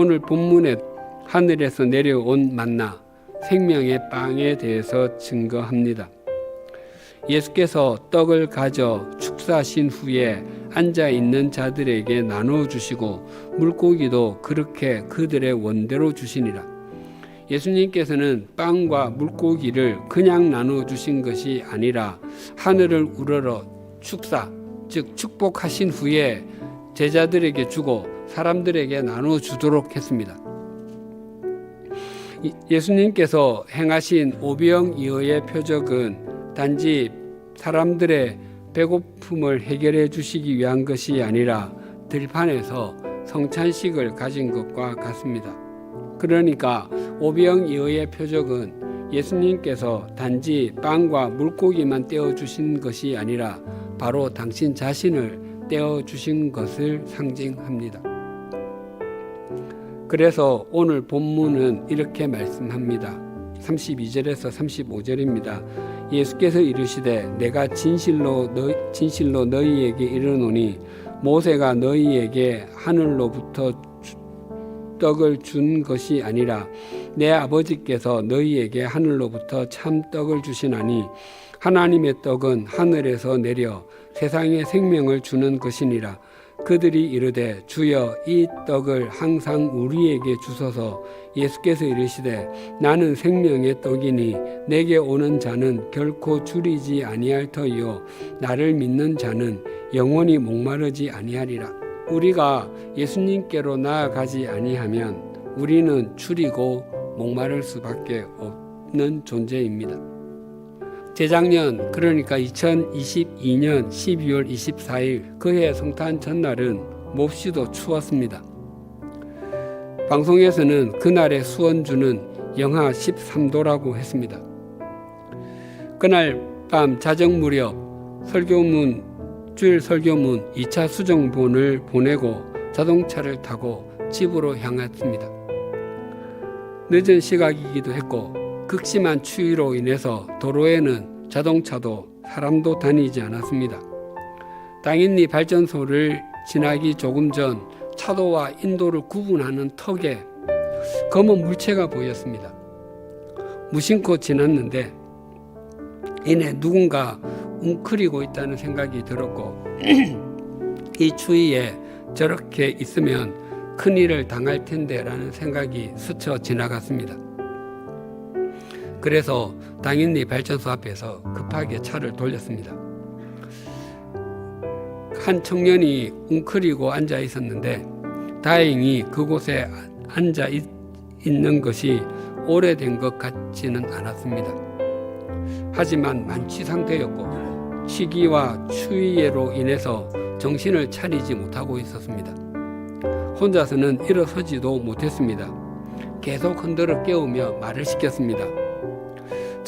오늘 본문에 하늘에서 내려온 만나 생명의 빵에 대해서 증거합니다. 예수께서 떡을 가져 축사하신 후에 앉아 있는 자들에게 나누어 주시고 물고기도 그렇게 그들의 원대로 주시니라. 예수님께서는 빵과 물고기를 그냥 나누어 주신 것이 아니라 하늘을 우러러 축사, 즉 축복하신 후에 제자들에게 주고 사람들에게 나누어 주도록 했습니다. 예수님께서 행하신 오병 이어의 표적은 단지 사람들의 배고픔을 해결해 주시기 위한 것이 아니라 들판에서 성찬식을 가진 것과 같습니다. 그러니까 오병 이어의 표적은 예수님께서 단지 빵과 물고기만 떼어 주신 것이 아니라 바로 당신 자신을 떼어 주신 것을 상징합니다. 그래서 오늘 본문은 이렇게 말씀합니다. 32절에서 35절입니다. 예수께서 이르시되 내가 진실로 너, 진실로 너희에게 이르노니 모세가 너희에게 하늘로부터 주, 떡을 준 것이 아니라 내 아버지께서 너희에게 하늘로부터 참 떡을 주시나니 하나님의 떡은 하늘에서 내려 세상에 생명을 주는 것이니라 그들이 이르되 주여 이 떡을 항상 우리에게 주소서. 예수께서 이르시되 나는 생명의 떡이니 내게 오는 자는 결코 줄이지 아니할 터이요. 나를 믿는 자는 영원히 목마르지 아니하리라. 우리가 예수님께로 나아가지 아니하면 우리는 줄이고 목마를 수밖에 없는 존재입니다. 재작년 그러니까 2022년 12월 24일 그해 성탄 전날은 몹시도 추웠습니다. 방송에서는 그날의 수원주는 영하 13도라고 했습니다. 그날 밤 자정 무렵 설교문 주일 설교문 2차 수정본을 보내고 자동차를 타고 집으로 향했습니다. 늦은 시각이기도 했고 극심한 추위로 인해서 도로에는 자동차도 사람도 다니지 않았습니다. 당연히 발전소를 지나기 조금 전 차도와 인도를 구분하는 턱에 검은 물체가 보였습니다. 무심코 지났는데 이내 누군가 웅크리고 있다는 생각이 들었고 이 추위에 저렇게 있으면 큰일을 당할 텐데라는 생각이 스쳐 지나갔습니다. 그래서 당연히 발전소 앞에서 급하게 차를 돌렸습니다. 한 청년이 웅크리고 앉아 있었는데 다행히 그곳에 앉아 있는 것이 오래된 것 같지는 않았습니다. 하지만 만취 상태였고 시기와 추위로 인해서 정신을 차리지 못하고 있었습니다. 혼자서는 일어서지도 못했습니다. 계속 흔들어 깨우며 말을 시켰습니다.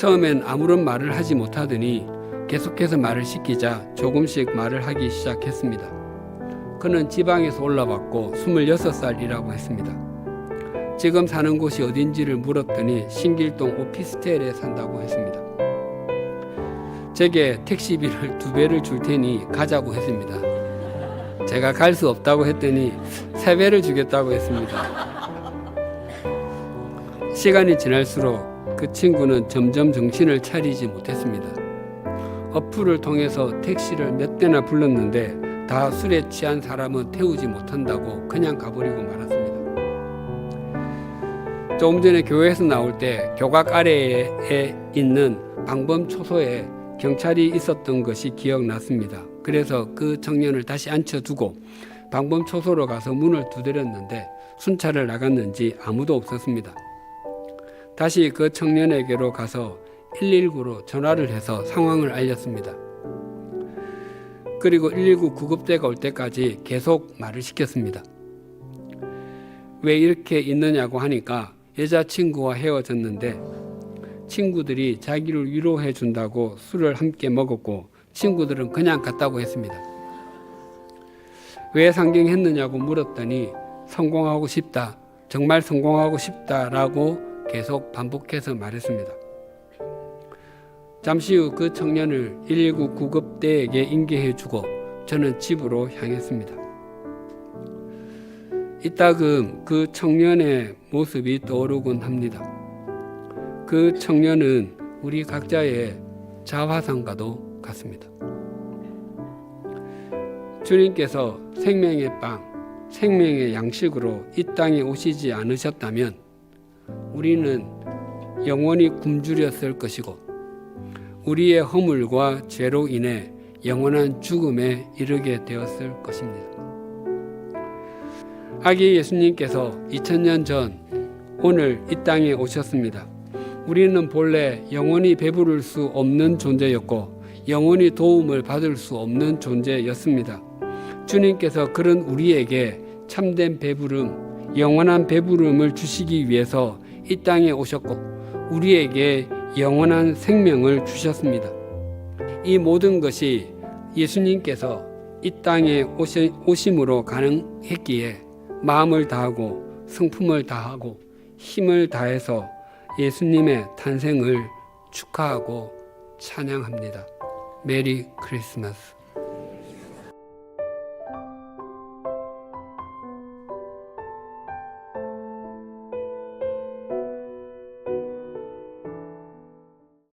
처음엔 아무런 말을 하지 못하더니 계속해서 말을 시키자 조금씩 말을 하기 시작했습니다. 그는 지방에서 올라왔고 26살이라고 했습니다. 지금 사는 곳이 어딘지를 물었더니 신길동 오피스텔에 산다고 했습니다. 제게 택시비를 두 배를 줄 테니 가자고 했습니다. 제가 갈 수 없다고 했더니 세 배를 주겠다고 했습니다. 시간이 지날수록 그 친구는 점점 정신을 차리지 못했습니다. 어플을 통해서 택시를 몇 대나 불렀는데 다 술에 취한 사람은 태우지 못한다고 그냥 가버리고 말았습니다. 조금 전에 교회에서 나올 때 교각 아래에 있는 방범 초소에 경찰이 있었던 것이 기억났습니다. 그래서 그 청년을 다시 앉혀두고 방범 초소로 가서 문을 두드렸는데 순찰을 나갔는지 아무도 없었습니다. 다시 그 청년에게로 가서 119로 전화를 해서 상황을 알렸습니다. 그리고 119 구급대가 올 때까지 계속 말을 시켰습니다. 왜 이렇게 있느냐고 하니까 여자친구와 헤어졌는데 친구들이 자기를 위로해 준다고 술을 함께 먹었고 친구들은 그냥 갔다고 했습니다. 왜 상경했느냐고 물었더니 성공하고 싶다. 정말 성공하고 싶다라고 계속 반복해서 말했습니다. 잠시 후 그 청년을 119 구급대에게 인계해 주고 저는 집으로 향했습니다. 이따금 그 청년의 모습이 떠오르곤 합니다. 그 청년은 우리 각자의 자화상과도 같습니다. 주님께서 생명의 빵, 생명의 양식으로 이 땅에 오시지 않으셨다면 우리는 영원히 굶주렸을 것이고 우리의 허물과 죄로 인해 영원한 죽음에 이르게 되었을 것입니다. 아기 예수님께서 2000년 전 오늘 이 땅에 오셨습니다. 우리는 본래 영원히 배부를 수 없는 존재였고 영원히 도움을 받을 수 없는 존재였습니다. 주님께서 그런 우리에게 참된 배부름, 영원한 배부름을 주시기 위해서 이 땅에 오셨고 우리에게 영원한 생명을 주셨습니다. 이 모든 것이 예수님께서 이 땅에 오시, 오심으로 가능했기에 마음을 다하고 성품을 다하고 힘을 다해서 예수님의 탄생을 축하하고 찬양합니다. 메리 크리스마스.